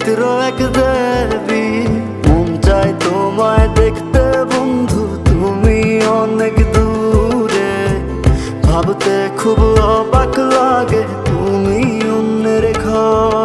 পবিত্র এক দেবী। মন চাই তোমায় দেখতে, বন্ধু, তুমি অনেক দূরে। ভাবতে খুব অবাক লাগে, তুমি অন্যের ঘর।